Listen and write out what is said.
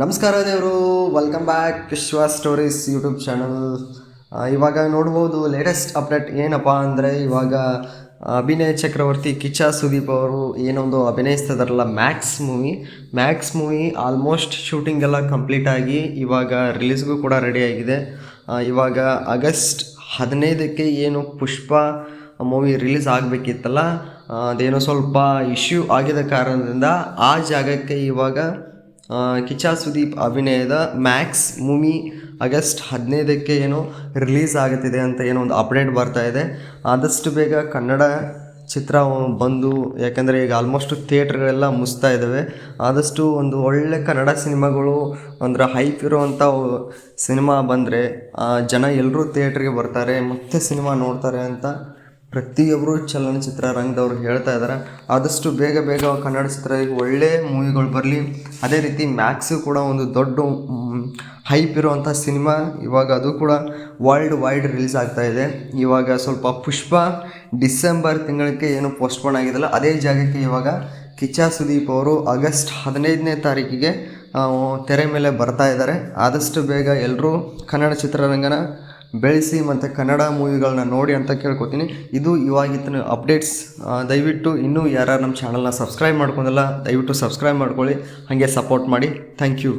ನಮಸ್ಕಾರ ದೇವರು welcome back Vishwa stories YouTube channel ಇವಾಗ ನೋಡ್ಬೋದು ಲೇಟೆಸ್ಟ್ ಅಪ್ಡೇಟ್ ಏನಪ್ಪ ಅಂದರೆ ಇವಾಗ ಅಭಿನಯ ಚಕ್ರವರ್ತಿ ಕಿಚ್ಚ ಸುದೀಪ್ ಅವರು ಏನೊಂದು ಅಭಿನಯಿಸ್ತಿದಾರಲ್ಲ Max movie Max movie almost shooting ಎಲ್ಲ ಕಂಪ್ಲೀಟ್ ಆಗಿ ಇವಾಗ ರಿಲೀಸ್ಗೂ ಕೂಡ ರೆಡಿ ಆಗಿದೆ. ಇವಾಗ ಆಗಸ್ಟ್ ಹದಿನೈದಕ್ಕೆ ಏನು ಪುಷ್ಪ ಮೂವಿ ರಿಲೀಸ್ ಆಗಬೇಕಿತ್ತಲ್ಲ ಅದೇನೋ ಸ್ವಲ್ಪ ಇಶ್ಯೂ ಆಗಿದ ಕಾರಣದಿಂದ ಆ ಜಾಗಕ್ಕೆ ಇವಾಗ ಕಿಚ್ಚ ಸುದೀಪ್ ಅಭಿನಯದ ಮ್ಯಾಕ್ಸ್ ಮೂವಿ ಆಗಸ್ಟ್ ಹದಿನೈದಕ್ಕೆ ಏನೋ ರಿಲೀಸ್ ಆಗುತ್ತಿದೆ ಅಂತ ಏನೋ ಒಂದು ಅಪ್ಡೇಟ್ ಬರ್ತಾ ಇದೆ. ಆದಷ್ಟು ಬೇಗ ಕನ್ನಡ ಚಿತ್ರ ಬಂದು, ಯಾಕೆಂದರೆ ಈಗ ಆಲ್ಮೋಸ್ಟ್ ಥಿಯೇಟ್ರ್ಗಳೆಲ್ಲ ಮುಚ್ತಾ ಇದ್ದಾವೆ ಆದಷ್ಟು ಒಂದು ಒಳ್ಳೆ ಕನ್ನಡ ಸಿನಿಮಾಗಳು ಅಂದರೆ ಹೈಪ್ ಇರುವಂಥ ಸಿನಿಮಾ ಬಂದರೆ ಜನ ಎಲ್ಲರೂ ಥಿಯೇಟ್ರಿಗೆ ಬರ್ತಾರೆ, ಮತ್ತೆ ಸಿನಿಮಾ ನೋಡ್ತಾರೆ ಅಂತ ಪ್ರತಿಯೊಬ್ಬರು ಚಲನಚಿತ್ರ ರಂಗದವ್ರು ಹೇಳ್ತಾ ಇದ್ದಾರೆ ಆದಷ್ಟು ಬೇಗ ಬೇಗ ಕನ್ನಡ ಚಿತ್ರ ಒಳ್ಳೆ ಮೂವಿಗಳು ಬರಲಿ. ಅದೇ ರೀತಿ ಮ್ಯಾಕ್ಸು ಕೂಡ ಒಂದು ದೊಡ್ಡ ಹೈಪ್ ಇರುವಂಥ ಸಿನಿಮಾ. ಇವಾಗ ಅದು ಕೂಡ ವರ್ಲ್ಡ್ ವೈಡ್ ರಿಲೀಸ್ ಆಗ್ತಾ ಇದೆ. ಇವಾಗ ಸ್ವಲ್ಪ ಪುಷ್ಪ ಡಿಸೆಂಬರ್ ತಿಂಗಳಿಗೆ ಏನು ಪೋಸ್ಟ್ಪೋನ್ ಆಗಿದೆಯಲ್ಲ ಅದೇ ಜಾಗಕ್ಕೆ ಇವಾಗ ಕಿಚ್ಚ ಸುದೀಪ್ ಅವರು ಆಗಸ್ಟ್ ಹದಿನೈದನೇ ತಾರೀಕಿಗೆ ತೆರೆ ಮೇಲೆ ಬರ್ತಾ ಇದ್ದಾರೆ ಆದಷ್ಟು ಬೇಗ ಎಲ್ಲರೂ ಕನ್ನಡ ಚಿತ್ರರಂಗನ ಬೆಳೆಸಿ ಮತ್ತು ಕನ್ನಡ ಮೂವಿಗಳನ್ನ ನೋಡಿ ಅಂತ ಕೇಳ್ಕೊತೀನಿ. ಇದು ಇವಾಗಿತ್ತಿನ ಅಪ್ಡೇಟ್ಸ್. ದಯವಿಟ್ಟು ಇನ್ನೂ ಯಾರು ನಮ್ಮ ಚಾನಲ್ನ ಸಬ್ಸ್ಕ್ರೈಬ್ ಮಾಡ್ಕೊಂಡಿಲ್ಲ, ದಯವಿಟ್ಟು ಸಬ್ಸ್ಕ್ರೈಬ್ ಮಾಡ್ಕೊಳ್ಳಿ. ಹಾಗೆ ಸಪೋರ್ಟ್ ಮಾಡಿ. Thank you.